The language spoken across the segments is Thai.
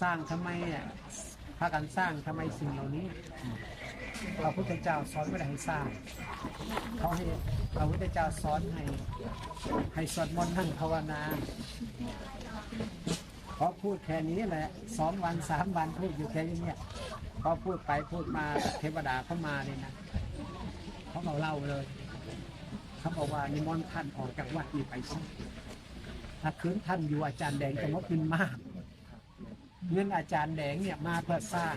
สร้างทำไมอะพากันสร้างทำไมสิ่งเหล่านี้พระพุทธเจ้าสอนไม่ได้ให้สร้างเขาให้พระพุทธเจ้าสอนให้ให้สวดมนต์นั่งภาวนาเพอพูดแค่นี้แหละสองวันสามวันพูดอยู่แค่นี้เนี่ยพอพูดไปพูดมาเทวดาเข้ามาเนี่ยนะเขาบอกเล่าเลยเขาบอกว่านิมนต์ท่านออกจากวัดนี้ไปซะถ้าคืนท่านอยู่อาจารย์แดงจะงดเงินมาก เงินอาจารย์แดงเนี่ยมาเพื่อสร้าง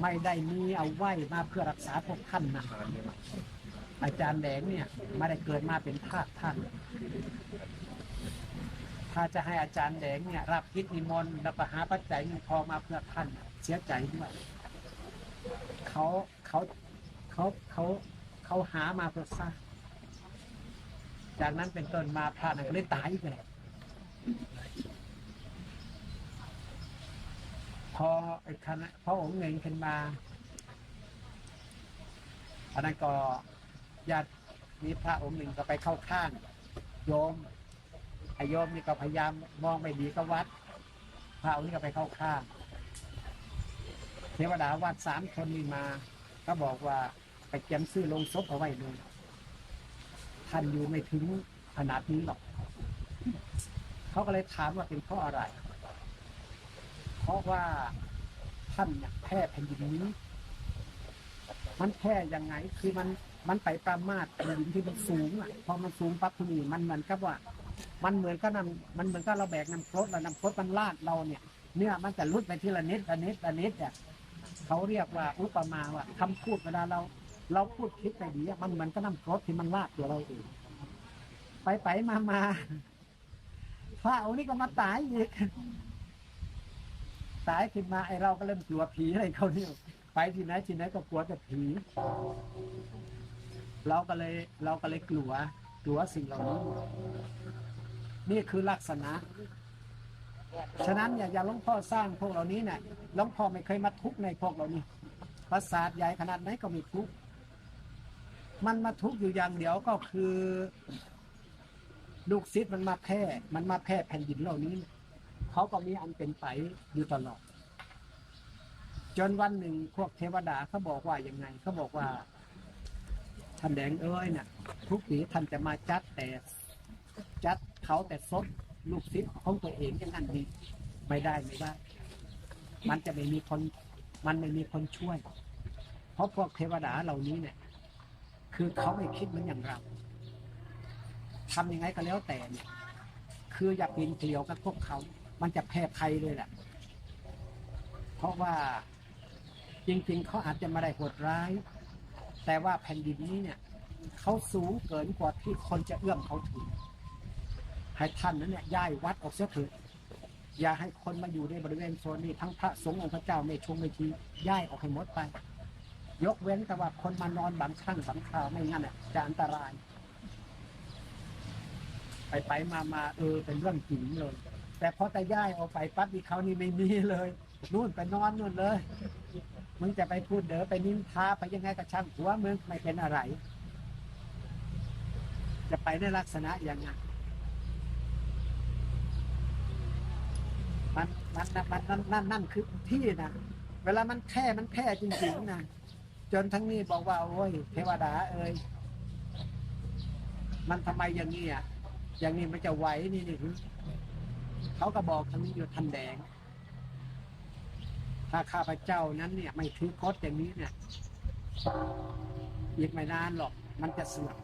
ไม่ได้มีเอาไว้มาเพื่อรักษาพวกท่านนะอาจารย์แดงเนี่ยไม่ได้เกิดมาเป็นทาสท่าน ถ้าจะให้อาจารย์แดงเนี่ยรับคิดนิมนต์แล้วก็หาปัจจัยเงินพอมาเพื่อท่านเสียใจด้วยเขาเขาเขาเขาเขาหามาเพื่อสร้างจากนั้นเป็นต้นมาพระนั้นก็เลยตายอีกแล้ว พอไอ้คณะพอองค์เงินขึ้นมาอันนั้นก็ญาติมีพระองค์หนึ่งก็ไปเข้าข้างโยมไอโยมนี่ก็พยายามมองไม่ดีก็วัด พระองค์นี้ก็ไปเข้าข้างเทวดาวัดสามคนนี่มา ก็บอกว่าไปเตรียมซื้อลงศพเอาไว้เลยท่านอยู่ไม่ถึงขนาดนี้หรอก เขาก็เลยถามว่าเป็นเพราะอะไร เพราะว่าท่านเนี่ยแพ้แผ่นดินนี้ มันแพ้ยังไง คือมันมันไปประมาทแผ่นดินที่มันสูงอะ พอมันสูงปั๊บทีนี้มันเหมือนกับว่า มันเหมือนกับนำมันเหมือนกับเราแบกน้ำครดแล้วน้ำครดมันลาดเราเนี่ย เนี่ยมันจะลุดไปทีละนิดละนิดละนิดเนี่ยเขาเรียกว่าอุปมาว่าคำพูดเวลาเรา เราพูดคิดไปดีอะมันเหมือนกับน้ำครดที่มันลาดตัวเราเองไปไปมามาพระองค์นี้ก็มาตายอีก ตายขึ้นมาไอเราก็เริ่มกลัวผีอะไรเขาเนี่ยไปที่ไหนที่ไหนก็กลัวแต่ผี เราก็เลยเราก็เลยกลัว กลัวสิ่งเหล่านี้ นี่คือลักษณะ ฉะนั้นอย่าอย่าหลวงพ่อสร้างพวกเหล่านี้เนี่ยหลวงพ่อไม่เคยมาทุกข์ในพวกเหล่านี้ปราสาทใหญ่ขนาดไหนก็มีทุกข์มันมาทุกข์อยู่อย่างเดียวก็คือ ลูกศิษย์มันมาแพ้มันมาแพ้แผ่นดินเหล่านี้ เขาก็มีอันเป็นไปอยู่ตลอด จนวันหนึ่งพวกเทวดาเขาบอกว่ายังไงเขาบอกว่าท่านแดงเอ้ยเนี่ยทุกปีท่านจะมาจัดแต่จัดเขาแต่ซดลูกศิษย์ของตัวเองอย่างนั้นดีไม่ได้ไม่ได้ มันจะไม่มีคน มันไม่มีคนช่วย เพราะพวกเทวดาเหล่านี้เนี่ย คือเขาไม่คิดเหมือนอย่างเราทำยังไงก็แล้วแต่เนี่ยคืออย่าปีนเกลียวกับพวกเขา มันจะแพ้ภัยเลยแหละเพราะว่าจริง ๆเขาอาจจะไม่ได้โหดร้าย แต่ว่าแผ่นดินนี้เนี่ยเขาสูงเกินกว่าที่คนจะเอื้อมเขาถึงให้ท่านนั้นเนี่ยย้ายวัดออกเสียเถิดอย่าให้คนมาอยู่ในบริเวณโซนนี้ทั้งพระสงฆ์องค์พระเจ้าไม่ชงไม่ทีย้ายออกให้หมดไป ยกเว้นแต่ว่าคนมานอนบางครั้งบางคราวไม่งั้นเนี่ยจะอันตราย ไปไปมามาเออเป็นเรื่องจริงเลย แต่พอแต่ย้ายออกไปปั๊บอีเขานี่ไม่มีเลยนู่นไปนอนนู่นเลยมึงจะไปพูดเด๋อไปนินทาไปยังไงกับช่างหัวมึงไม่เป็นอะไร จะไปในลักษณะอย่างนั้นมันมันมันนั่นนั่นนั่นคือที่นะเวลามันแพ้มันแพ้จริงๆนะจนทั้งนี้บอกว่าโอ้ยเทวดา เอ้ยมันทำไมอย่างนี้อะอย่างนี้มันจะไหวนี่นี่ เขาก็บอกทั้งนี้อยู่ทันแดง ถ้าข้าพเจ้านั้นเนี่ย ไม่ถือคดอย่างนี้เนี่ยอีกไม่นานหรอก มันจะเสื่อม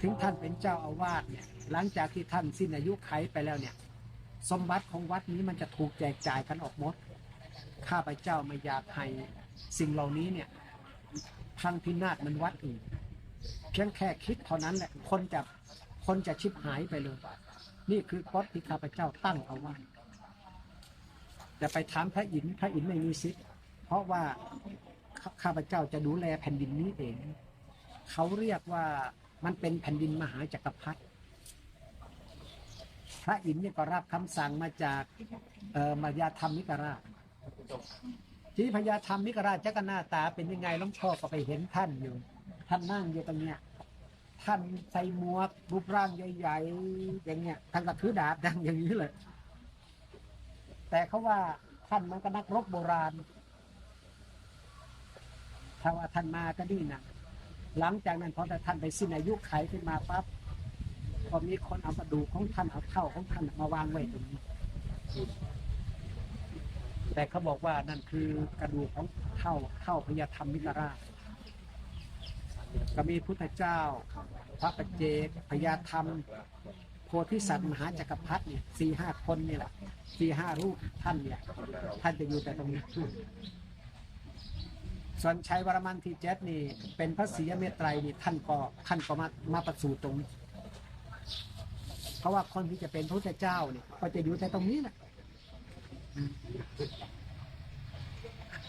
ถึงท่านเป็นเจ้าอาวาสเนี่ย หลังจากที่ท่านสิ้นอายุไขไปแล้วเนี่ย สมบัติของวัดนี้มันจะถูกแจกจ่ายกันออกหมด ข้าพเจ้าไม่อยากให้สิ่งเหล่านี้เนี่ย พังพินาศมันวัดอื่นเพียงแค่คิดเท่านั้นแหละคนจะคนจะชิบหายไปเลย นี่คือกฎที่ข้าพเจ้าตั้งเอาไว้จะไปถามพระอินทร์พระอินทร์ไม่มีสิทธิ์เพราะว่าข้าพเจ้าจะดูแลแผ่นดินนี้เอง เขาเรียกว่ามันเป็นแผ่นดินมหาจักรพรรดิพระอินทร์นี่ก็รับคำสั่งมาจากเอ่อมายาธรรมนิกราชที่พญาธรรมนิกราชจักรนาตาเป็นยังไงหล้องพ่อก็ไปเห็นท่านอยู่ ท่านนั่งอยู่ตรงเนี้ย ท่านใส่หมวกรูปร่างใหญ่ๆอย่างเงี้ยท่านก็ถือดาบดังอย่างนี้เลย แต่เขาว่าท่านมันก็นักรบโบราณถ้าว่าท่านมาก็ดีนะหลังจากนั้นพอแต่ท่านไปสิ้นอายุไขขึ้นมาปั๊บก็มีคนเอากระดูกของท่านเอาเท่าของท่านมาวางไว้ตรงนี้ แต่เขาบอกว่านั่นคือกระดูกของเท่าเท่าพญาธรรมมิตรราช ก็มีพุทธเจ้า พระปัจเจกพญาธรรม โพธิสัตว์มหาจักรพรรดิเนี่ยสี่ห้าคนนี่แหละสี่ห้ารูปท่านเนี่ยท่านจะอยู่แต่ตรงนี้ส่วนชัยวรมันที่เจ็ดนี่ เป็นพระศรีเมตไตรนี่ท่านก็ท่านก็มามาประสูติตรงนี้เพราะว่าคนที่จะเป็นพระพุทธเจ้าเนี่ยก็จะอยู่แต่ตรงนี้แหละ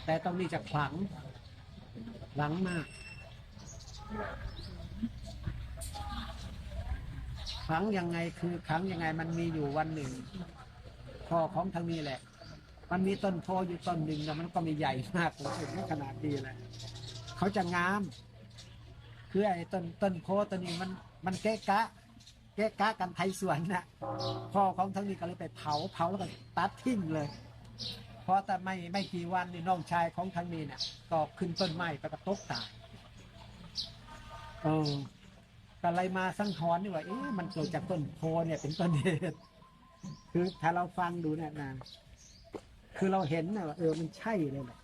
แต่ตรงนี้จะขลังขลังมาก ครั้งยังไงคือครั้งยังไงมันมีอยู่วันหนึ่งพ่อของทางนี้แหละ มันมีต้นโพอยู่ต้นหนึ่งแต่มันก็ม่ใหญ่มากผมถึงขนาดดีแหละเขาจะงาม คือไอ้ต้นต้นโพต้นนี้มันมันเกะกะเกะกะกันไทยสวนนะพ่อของทางนี้ก็เลยไปเผาเผาแล้วก็ตัดทิ้งเลยเพราะแต่ไม่ไม่กี่วันนี่น้องชายของทางนี้เนี่ยก็ขึ้นต้นไม้ไปกระตกตาย เออก็เลยมาสังหรณ์นี่ว่าเอ๊ะมันเกิดจากต้นโพเนี่ยเป็นต้นเหตุคือถ้าเราฟังดูเนี่ยนะคือเราเห็นนะว่าเออมันใช่เลยแหละ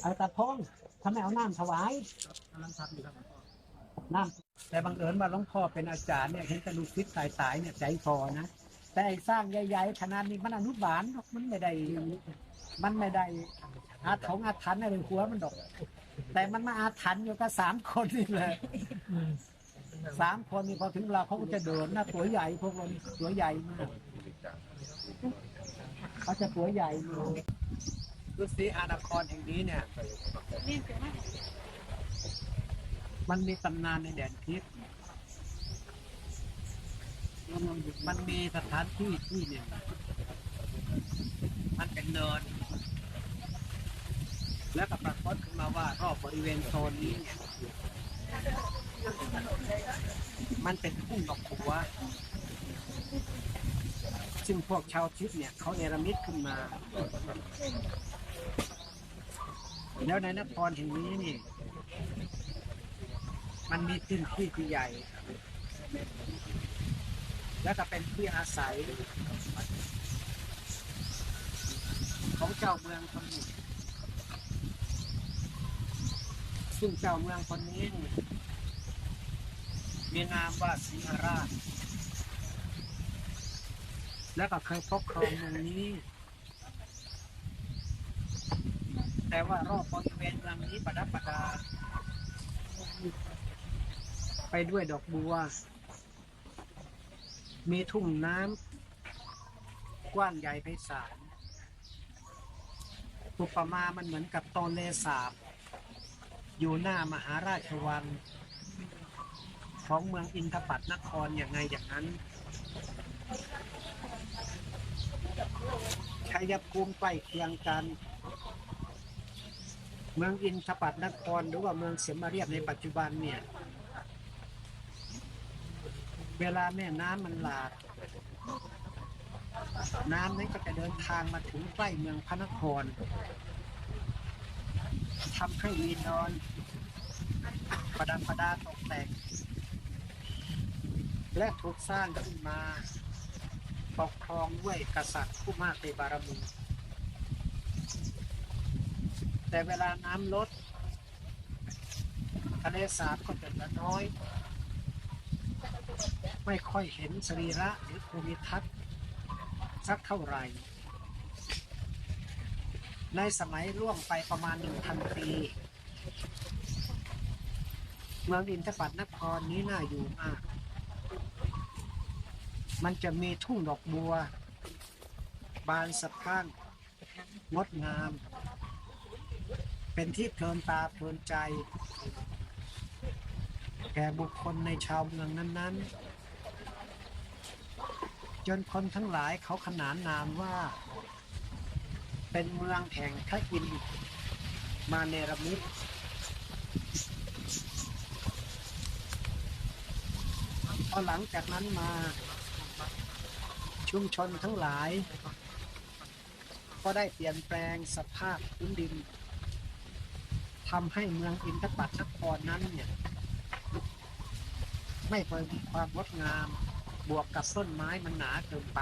เอาตาพงทำไมเอาน้ำถวายน้ำแต่บังเอิญว่าหลวงพ่อเป็นอาจารย์เนี่ยเห็นแต่ลูกศิษสายสายๆเนี่ยใจพอนะ แต่ไอ้สร้างใหญ่ๆขนาดนี้มันอนุบาลหรอกมันไม่ได้ มันไม่ได้อาถงอาถรรพ์อะไรหัวมันดอก แต่มันมาอาถรรพ์อยู่กับสามคนนี่เลยสามคนนี่พอถึงเวลาเขาก็จะเดินนะตัวใหญ่พวกเรานี่ตัวใหญ่มากเขาจะตัวใหญ่มากฤาษีอาณาครแห่งนี้เนี่ย มันมีตำนานในแดนทิพย์ มันมีสถานที่ที่เนี่ยมันเป็นเนิน แล้วก็ปรากฏขึ้นมาว่ารอบบริเวณโซนนี้เนี่ยมันเป็นทุ่งดอกบัว ซึ่งพวกชาวทิพย์เนี่ยเขาเนรมิตขึ้นมา แล้วในนครแห่งนี้นี่ มันมีพื้นที่ที่ใหญ่ แล้วก็เป็นที่อาศัยของเจ้าเมืองคนหนึ่งซึ่งเจ้าเมืองคนนี้นี่มีนามว่าสิงหราช แล้วก็เคยปกครองเมืองนี้ แต่ว่ารอบบริเวณเมืองนี้ประดับประดา ไปด้วยดอกบัว มีทุ่งน้ำกว้างใหญ่ไพศาลอุปมามันเหมือนกับตอนเลสาบ อยู่หน้ามหาราชวัง ของเมืองอินทปัตนครอย่างไงอย่างนั้นชัยภูมิใกล้เคียงกัน เมืองอินทปัตนครหรือว่าเมืองเสมาเรียบในปัจจุบันเนี่ย เวลาแม่น้ำมันหลากน้ำนั้นก็จะเดินทางมาถึงใกล้เมืองพระนครทำให้วีนอนประดับประดาตกแต่งและถูกสร้างขึ้นมาปกครองด้วยกษัตริย์ผู้มากในบารมี แต่เวลาน้ำลดทะเลสาบก็จะเหลือน้อย ไม่ค่อยเห็นสรีระหรือภูมิทัศน์สักเท่าไหร่ ในสมัยล่วงไปประมาณหนึ่งพันปี เมืองอินทปัตนครนี้น่าอยู่มาก มันจะมีทุ่งดอกบัว บานสะพรั่งงดงาม เป็นที่เพลินตาเพลินใจ แก่บุคคลในชาวเมืองนั้น ๆ จนคนทั้งหลายเขาขนานนามว่า เป็นเมืองแห่งพระอินทร์มาเนรมิตพอหลังจากนั้นมาชุมชนทั้งหลาย ก็ได้เปลี่ยนแปลงสภาพพื้นดินทำให้เมืองอินทปัตนครนั้นเนี่ย ไม่ค่อยมีความงดงาม บวกกับต้นไม้มันหนาเกินไป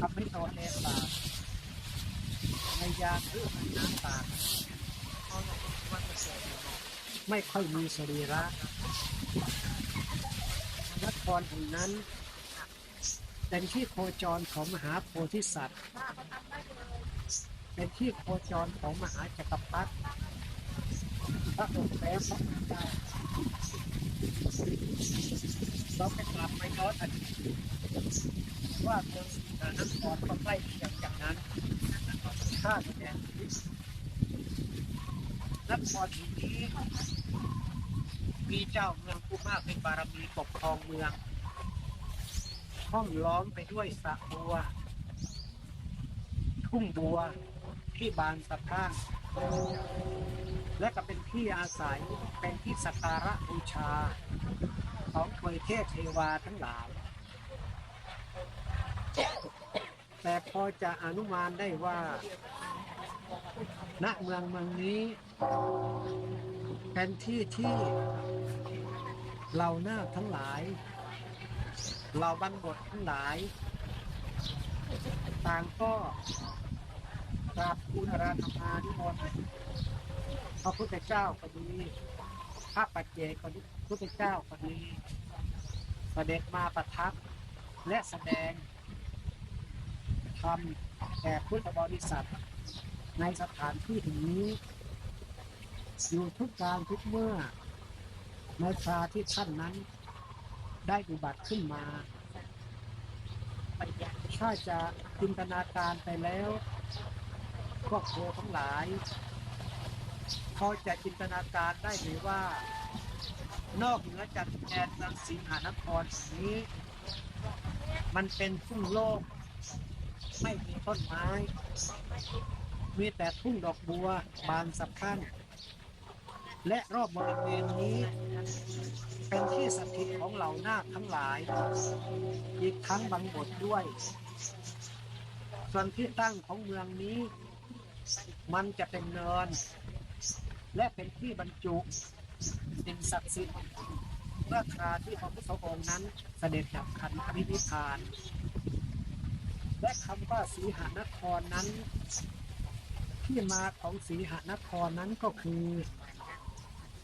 ทำให้ตอนเลสาบในยามฤดูน้ำตาลไม่ค่อยมีสรีระนครแห่งนั้นเป็นที่โคจรของมหาโพธิสัตว์ เป็นที่โคจรของมหาจักรพรรดิพระองค์แท้พระองค์เจ้า เราไปกลับไปย้อนอดีตว่าเมืองนครก็ใกล้เคียงอย่างนั้นข้าแดนนครแห่งนี้มีเจ้าเมืองผู้มากเป็นบารมีปกครองเมือง ห้อมล้อมไปด้วยสระบัว ทุ่งบัวที่บานสะพรั่ง และก็เป็นที่อาศัยเป็นที่สักการะบูชา ของถวยเทพเทวาทั้งหลาย แต่พอจะอนุมานได้ว่า ณเมืองเมืองนี้ เป็นที่ที่เหล่านาทั้งหลายเหล่าบรรบททั้งหลาย ต่างก็กราบคูณราธมานิมนต์ ระพุทธเจ้าก็ดีพระปัจเจกก็ดีพระพุทธเจ้าก็ดีเสด็จมาประทับและแสดงธรรมแก่พุทธบริษัท ในสถานที่แห่งนี้อยู่ทุกการทุกเมื่อในคราที่ท่านนั้นได้อุบัติขึ้นมาถ้าจะจินตนาการไปแล้วพวกโคทั้งหลาย พอจะจินตนาการได้เลยว่า นอกเหนือจากแดนเมืองสิงหานครนี้ มันเป็นทุ่งโล่งไม่มีต้นไม้ มีแต่ทุ่งดอกบัวบานสะพรั่งและรอบบริเวณนี้ เป็นที่สถิตของเหล่านาคทั้งหลาย อีกทั้งบังบทด้วย ส่วนที่ตั้งของเมืองนี้ มันจะเป็นเนิน และเป็นที่บรรจุสิ่งศักดิ์สิทธิ์เมื่อคราที่พระพุทธองค์นั้นเสด็จดับขันธปรินิพพาน และคำว่าสีหานครนั้น ที่มาของสีหานครนั้นก็คือ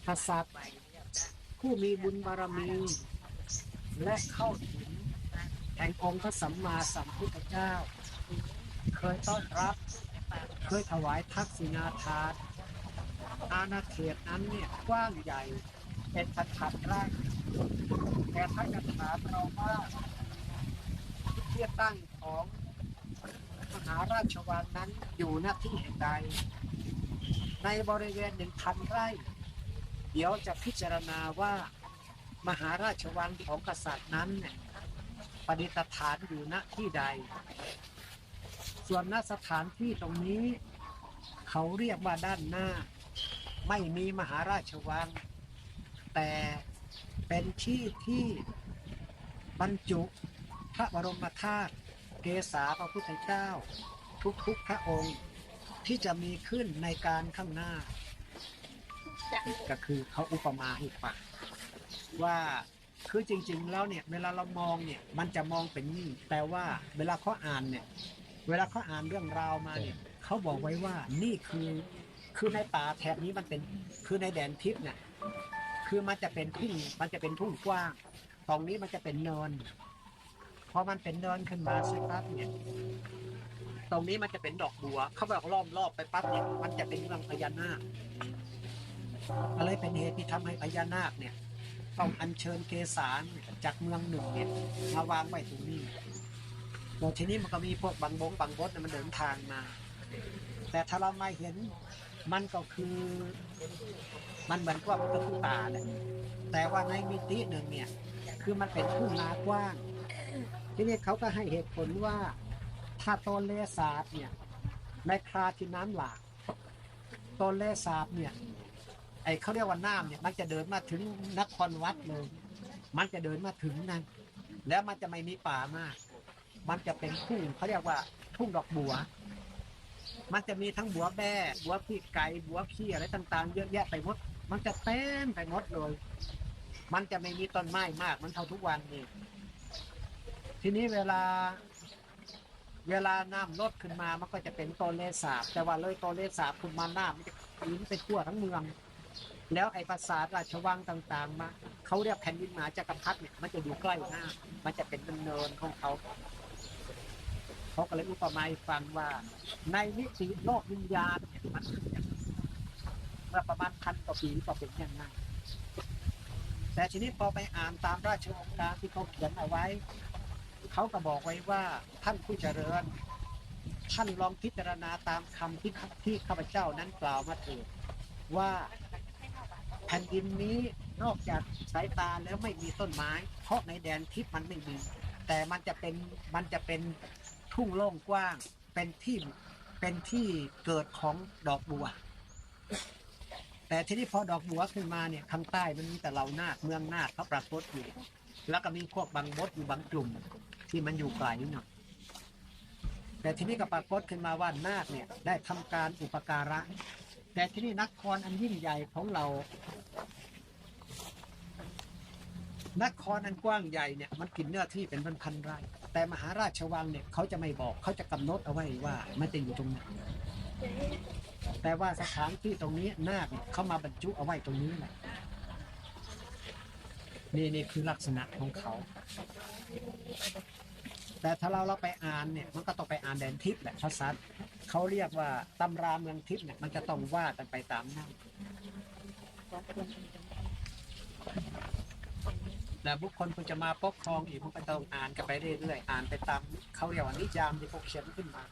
กษัตริย์ผู้มีบุญบารมี และเข้าถึงแห่งองค์พระสัมมาสัมพุทธเจ้า เคยต้อนรับ เคยถวายทักษิณาทาน อาณาเขตนั้นเนี่ยกว้างใหญ่เป็นพันพันไร่แต่ท่านจะถามเราว่าที่ตั้งของมหาราชวังนั้นอยู่หน้าที่แห่งใด ในบริเวณหนึ่งพันไร่ เดี๋ยวจะพิจารณาว่ามหาราชวังของกษัตริย์นั้นเนี่ยประดิษฐานอยู่ณที่ใด ส่วนณสถานที่ตรงนี้ เขาเรียกว่าด้านหน้า ไม่มีมหาราชวัง แต่เป็นที่ที่บรรจุพระบรมธาตุเกษาพระพุทธเจ้า ทุกๆพระองค์ที่จะมีขึ้นในการข้างหน้า ก็คือเขาอุปมาให้ฟังว่าคือจริง ๆ แล้วเนี่ยเวลาเรามองเนี่ยมันจะมองเป็นนี่แต่ว่าเวลาเขาอ่านเนี่ยเวลาเขาอ่านเรื่องราวมาเนี่ยเขาบอกไว้ว่านี่คือ คือในป่าแถบนี้มันเป็นคือในแดนทิพย์เนี่ยคือมันจะเป็นทุ่งมันจะเป็นทุ่งกว้าง ตรงนี้มันจะเป็นเนินพอมันเป็นเนินขึ้นมาสักพักเนี่ยตรงนี้มันจะเป็นดอกบัว เขาบอกล้อมรอบไปปั๊บเนี่ยมันจะเป็นเมืองพญานาคอะไรเป็นเหตุที่ทำให้พญานาคเนี่ย ต้องอัญเชิญเกสารจากเมืองหนึ่งเนี่ยมาวางไว้ตรงนี้แล้วทีนี้มันก็มีพวกบางบงบางบดมันเดินทางมา แต่ถ้าเราไม่เห็น มันก็คือ มันเหมือนกับมันก็คือป่าแหละแต่ว่าในมิติหนึ่งเนี่ย คือมันเป็นทุ่งนากว้าง ทีนี้เขาก็ให้เหตุผลว่าถ้าต้นเลสาบเนี่ยในคราที่น้ำหลากต้นเลสาบเนี่ยไอเขาเรียกว่าน้ำเนี่ยมันจะเดินมาถึงนครวัดเลย มันจะเดินมาถึงนั้นแล้วมันจะไม่มีป่ามาก มันจะเป็นทุ่งเขาเรียกว่าทุ่งดอกบัว มันจะมีทั้งบัวแบ้บัวพี่ไก่บัวพี่อะไรต่างๆ เยอะแยะไปหมด มันจะเต็มไปหมดเลย มันจะไม่มีต้นไม้มาก มันเท่าทุกวันนี่ทีนี้เวลา เวลาน้ำลดขึ้นมา มันก็จะเป็นโตนเลสาบ แต่ว่าเลยโตนเลสาบขึ้นมาน้ำมันจะลิ้นไปทั่วทั้งเมือง แล้วไอ้ปราสาทราชวังต่าง ๆ มาเขาเรียกแผ่นดินมหาจักรพรรดิเนี่ย มันจะอยู่ใกล้หน้า มันจะเป็นเนินๆของเขา เขาก็เลยอุปมาให้ฟังว่า ในมิติโลกวิญญาณเนี่ยมันเป็นอย่างนี้เมื่อประมาณพันกว่าปีก็เป็นอย่างนั้นแต่ทีนี้พอไปอ่านตามราชองค์การที่เขาเขียนเอาไว้ เขาก็บอกไว้ว่าท่านผู้เจริญ ท่านลองพิจารณาตามคำที่ข้าที่ข้าพเจ้านั้นกล่าวมาเถิดว่าแผ่นดินนี้นอกจากสายตาแล้วไม่มีต้นไม้ เพราะในแดนทิพย์มันไม่มี แต่มันจะเป็นมันจะเป็น ทุ่งโล่งกว้างเป็นที่เป็นที่เกิดของดอกบัว แต่ทีนี้พอดอกบัวขึ้นมาเนี่ยข้างใต้มันมีแต่เหล่านาคเมืองนาคเขาปรากฏอยู่ แล้วก็มีพวกบางมดอยู่บางกลุ่ม ที่มันอยู่ไกลหน่อยแต่ทีนี้ก็ปรากฏขึ้นมาว่านาคเนี่ยได้ทำการอุปการะ แต่ที่นี่นครอันยิ่งใหญ่ของเรานครอันกว้างใหญ่เนี่ยมันกินเนื้อที่เป็นพันๆไร่ แต่มหาราชวังเนี่ยเขาจะไม่บอกเขาจะกำหนดเอาไว้ว่ามันจะอยู่ตรงไหนแต่ว่าสถานที่ตรงนี้นาคเขามาบรรจุเอาไว้ตรงนี้แหละนี่นี่คือลักษณะของเขา แต่ถ้าเราเราไปอ่านเนี่ย มันก็ต้องไปอ่านแดนทิพย์แหละภาษาเขาเรียกว่าตำราเมืองทิพย์เนี่ยมันจะต้องว่ากันไปตามนั้น แล้วบุคคลควรจะมาปกครองอีกมันก็ต้องอ่านกันไปเรื่อยๆอ่านไปตามเขาเรียกว่านิยามที่เขาเขียนขึ้นมา